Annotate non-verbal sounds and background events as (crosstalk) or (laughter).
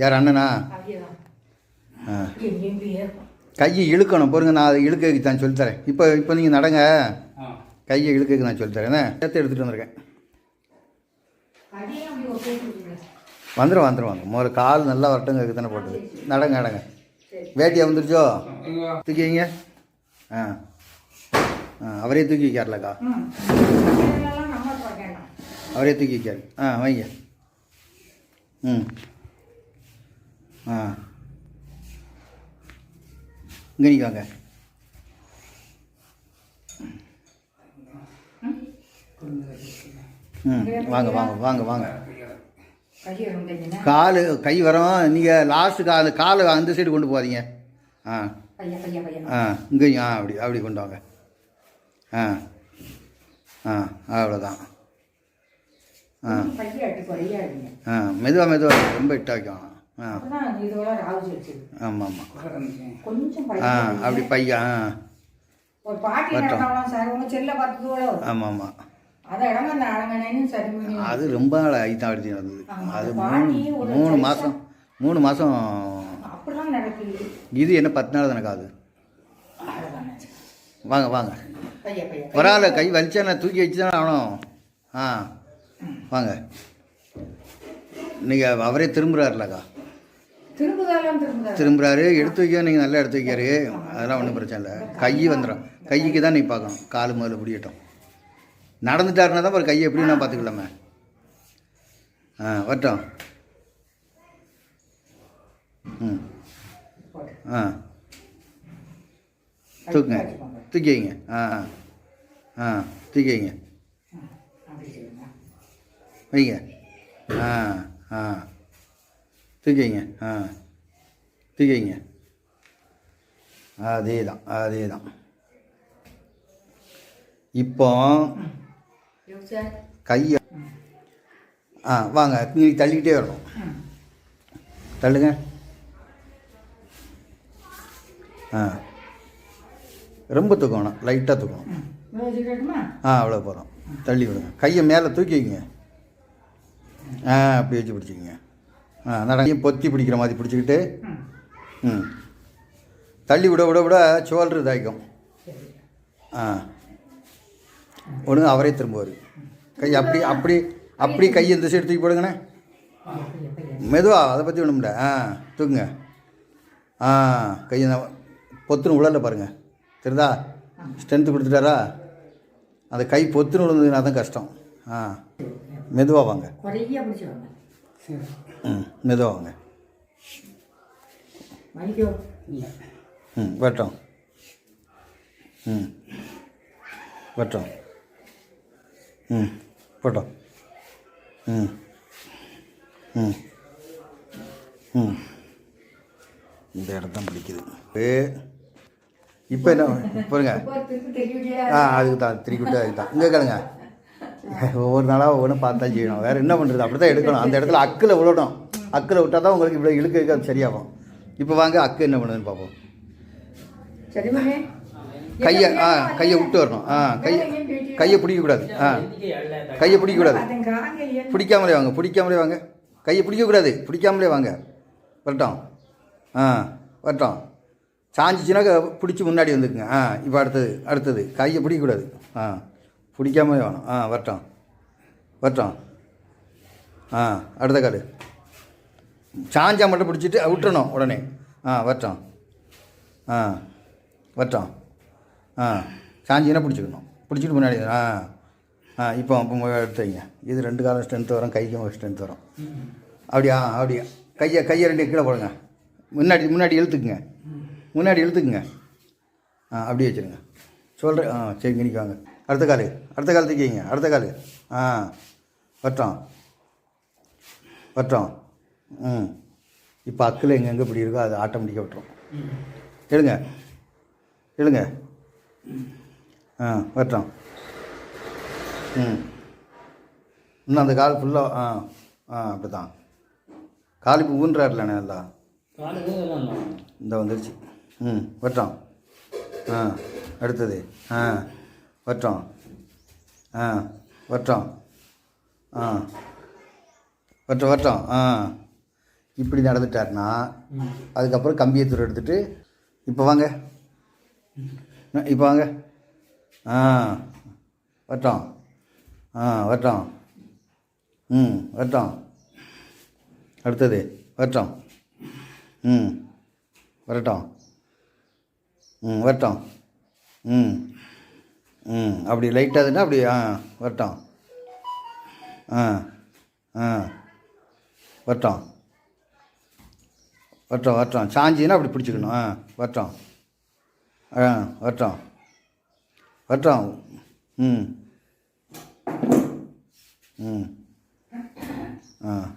யார் அண்ணனா? கையை இழுக்கணும். பாருங்க நான் அதை இழுக்க தான் சொல்லித்தரேன். இப்போ இப்போ நீங்கள் நடங்க. கையை இழுக்க நான் சொல்லித்தரேன். என்ன? சேர்த்து எடுத்துகிட்டு வந்திருக்கேன். வந்துடும் வந்துடும் வாங்க முதல்ல கால் நல்லா வரட்டுங்க தானே போட்டது. நடங்க நடங்க. வேட்டியா வந்துருச்சோ? இங்க வா. தூக்கி வைங்க ஆ. ஆ அவரே தூக்கி வைக்கார்லக்கா? அவரே தூக்கி வைக்காரு. ஆ வைங்க. ம். ஆ. இங்கே நிற்காங்க ம். வாங்க வாங்க வாங்க வாங்க. கால் கை வரோம் நீங்கள் லாஸ்ட்டு கால் காலை அந்த சைடு கொண்டு போகாதீங்க. ஆ. ஆ இங்கேயும் ஆ அப்படி அப்படி கொண்டு வாங்க. ஆ. ஆ அவ்வளோதான் ஆ. ஆ மெதுவாக மெதுவாக ரொம்ப இட்ட வைக்கும் ஆ. ஆமாம் ஆமாம் கொஞ்சம் ஆ அப்படி பையா ஆ. ஆமாம் ஆமாம் அதை ரொம்ப நாள் ஐத்தான் அடுத்து நடந்தது அது. மூணு மூணு மாதம் மூணு மாதம் இது என்ன பத்து நாள் தானே அவ்வளவுதானே. வாங்க வாங்க. பையா பையா ஒரு ஆள் கை வலிச்சா நான் தூக்கி வச்சு தானே ஆகணும்? ஆ. வாங்க. நீங்கள் அவரே திரும்புகிறாருலக்கா திரும்புறாரு எடுத்து வைக்க நீங்கள் நல்லா எடுத்து வைக்காரு. அதெல்லாம் ஒன்றும் பிரச்சனை இல்லை. கை வந்துடும் கைக்கு தான் நீ பார்க்கணும். கால் முதல்ல பிடிக்கட்டும். நடந்துட்டாருன்னா தான் ஒரு கையை எப்படி நான் பார்த்துக்கலாமே. ஆ வரட்டும். ம். ஆ. தூக்குங்க. தூக்கி வைங்க ஆ ஆ. ஆ தூக்கி வைங்க. வைங்க. ஆ ஆ. தூக்கி வைங்க ஆ. தூக்கி வைங்க அதே தான் அதே தான் இப்போ? கையை ஆ வாங்க நீ தள்ளிக்கிட்டே வரணும். தள்ளுங்க. ஆ. ரொம்ப தூக்கணும் லைட்டாக தூக்கணும்? ஆ அவ்வளோ போதும். தள்ளி விடுங்க. கையை மேலே தூக்கி வைங்க ஆ அப்படி வச்சு பிடிச்சிக்கங்க. ஆ நடங்கி பொத்தி பிடிக்கிற மாதிரி பிடிச்சிக்கிட்டு ம். தள்ளி விட விட விட சோல்ரு தாய்க்கும் ஆ. ஒன்று அவரே திரும்புவார். கை அப்படி அப்படி அப்படி கை இந்த சைடு தூக்கி போடுங்கண்ணே. மெதுவாக அதை பற்றி ஒன்றும்ல ஆ தூக்குங்க. ஆ கையை பொத்துன்னு உழல பாருங்கள் தெரியுதா? ஸ்ட்ரென்த்து கொடுத்துட்டாரா? அந்த கை பொத்துன்னு விழுந்ததுன்னா தான் கஷ்டம். ஆ. மெதுவாக வாங்க குறையா பிடிச்சிருவாங்க சரி ம் மெதுவாக வாங்க மணிக்கோ இல்ல. ம் வட்டம் ம் வட்டம் ம் போட்டோம் ம் ம் ம் இந்த இடத்தான் பிடிக்குது ஏ இப்போ என்ன பாருங்க திருப்பி தெரியுதா ஆ அதுக்கு தான் திருக்கிட்டு அதுக்கு தான் இங்கே கேளுங்க (laughs) ஒவ்வொரு நாளாக ஒவ்வொன்றும் பார்த்து செய்யணும். வேறு என்ன பண்ணுறது அப்படி தான் எடுக்கணும். அந்த இடத்துல அக்கில் விழணும் அக்கில் விட்டால் தான் உங்களுக்கு இவ்வளோ இழுக்க இழுக்க அது சரியாகும். இப்போ வாங்க அக்கு என்ன பண்ணுதுன்னு பார்ப்போம். கையை ஆ கையை விட்டு வரணும். ஆ கை கையை பிடிக்கக்கூடாது ஆ கையை பிடிக்கக்கூடாது பிடிக்காமலே வாங்க பிடிக்காமலே வாங்க. கையை பிடிக்கக்கூடாது பிடிக்காமலே வாங்க. வரட்டும். ஆ வரட்டும். சாஞ்சிச்சுன்னா பிடிச்சி முன்னாடி வந்துக்குங்க. ஆ இப்போ அடுத்தது அடுத்தது. கையை பிடிக்கக்கூடாது ஆ. பிடிக்காமலே வேணும். ஆ வரட்டும். வரட்டும். ஆ அடுத்த கால் சாஞ்சா மட்டும் பிடிச்சிட்டு விட்டுறணும் உடனே. ஆ வரட்டும். ஆ வரட்டும். ஆ சாஞ்சினா பிடிச்சிக்கணும். பிடிச்சிட்டு முன்னாடி ஆ ஆ இப்போ இப்போ எடுத்து வைங்க இது ரெண்டு காலம் ஸ்ட்ரென்த் வரும் கைக்கும் ஸ்ட்ரென்த் வரும். அப்படியா அப்படியா. கையை கையை ரெண்டு கீழே போடுங்க. முன்னாடி முன்னாடி இழுத்துக்குங்க. முன்னாடி இழுத்துக்குங்க. ஆ அப்படியே வச்சுருங்க. சொல்கிறேன் ஆ சரி நிற்காங்க. அடுத்த கால். அடுத்த கால் தூக்கிங்க அடுத்த கால். ஆ. வட்டம். வட்டம். ம். இப்போ அக்கில் எங்கெங்கே இப்படி இருக்கோ அது ஆட்டோமேட்டிக்காக விட்டுரும் எழுங்க எழுங்க ஆ வரட்டும் ம். இன்னும் அந்த கால் ஃபுல்லாக ஆ ஆ அப்படி தான் கால் இப்போ ஊன்றாருலண்ணே நல்லா. இந்த வந்துருச்சு. ம் வரட்டும் ஆ அடுத்தது. ஆ. வட்டோம் ஆ வட்டோம் ஆ. வரட்டும் வட்டோம் ஆ. இப்படி நடந்துட்டாருன்னா அதுக்கப்புறம் கம்பியை தூர் எடுத்துட்டு இப்போ வாங்க. இப்போ வாங்க. ஆ. வரட்டும் ஆ வட்டோம் ம் வட்டோம் அடுத்தது வட்டோம் ம் வரட்டும் ம் வரட்டும் ம். ம் அப்படி லைட்டாக இருந்தால் அப்படி ஆ வரட்டும். ஆ ஆ வரட்டும். வரட்டும் வரட்டும். சாஞ்சின்னா அப்படி பிடிச்சிக்கணும். ஆ வரட்டும். ஆ வரட்டும். வரட்டும். ம். ம். ஆ.